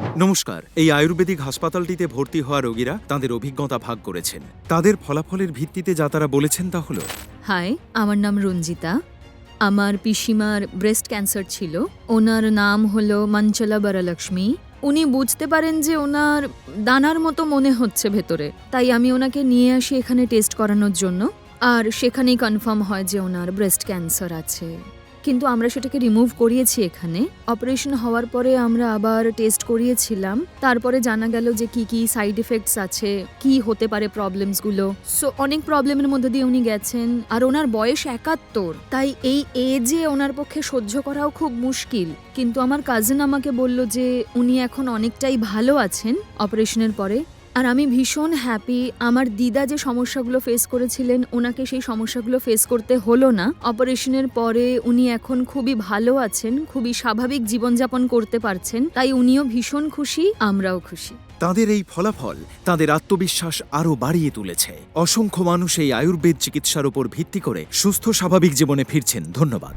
নমস্কার, এই আয়ুর্বেদিক হাসপাতালটিতে ভর্তি হওয়া রোগীরা তাদের অভিজ্ঞতা ভাগ করেছেন। তাদের ফলাফলের ভিত্তিতে যা তারা বলেছেন তা হলো হাই, আমার নাম রঞ্জিতা। আমার পিসিমার ব্রেস্ট ক্যান্সার ছিল। ওনার নাম হলো মঞ্চলা বরলক্ষ্মী। উনি বুঝতে পারেন যে ওনার দানার মতো মনে হচ্ছে ভেতরে। তাই আমি ওনাকে নিয়ে আসি এখানে টেস্ট করানোর জন্য। আর সেখানেই কনফার্ম হয় যে ওনার ব্রেস্ট ক্যান্সার আছে। কিন্তু আমরা সেটাকে রিমুভ করিয়েছি এখানে। অপারেশন হওয়ার পরে আমরা আবার টেস্ট করিয়েছিলাম। তারপরে জানা গেল যে কি কি সাইড এফেক্টস আছে, কি হতে পারে প্রবলেমসগুলো সো অনেক প্রবলেমের মধ্যে দিয়ে উনি গেছেন। আর ওনার বয়স একাত্তর। তাই এই এজে ওনার পক্ষে সহ্য করাও খুব মুশকিল। কিন্তু আমার কাজিন আমাকে বলল যে, উনি এখন অনেকটাই ভালো আছেন অপারেশনের পরে। আর আমি ভীষণ হ্যাপি আমার দিদা যে সমস্যাগুলো ফেস করেছিলেন, ওনাকে সেই সমস্যাগুলো ফেস করতে হলো না। অপারেশনের পরে উনি এখন খুবই ভালো আছেন, খুবই স্বাভাবিক জীবনযাপন করতে পারছেন, তাই উনিও ভীষণ খুশি, আমরাও খুশি। তাদের এই ফলাফল তাদের আত্মবিশ্বাস আরও বাড়িয়ে তুলেছে। অসংখ্য মানুষ এই আয়ুর্বেদ চিকিৎসার উপর ভিত্তি করে সুস্থ স্বাভাবিক জীবনে ফিরছেন। ধন্যবাদ।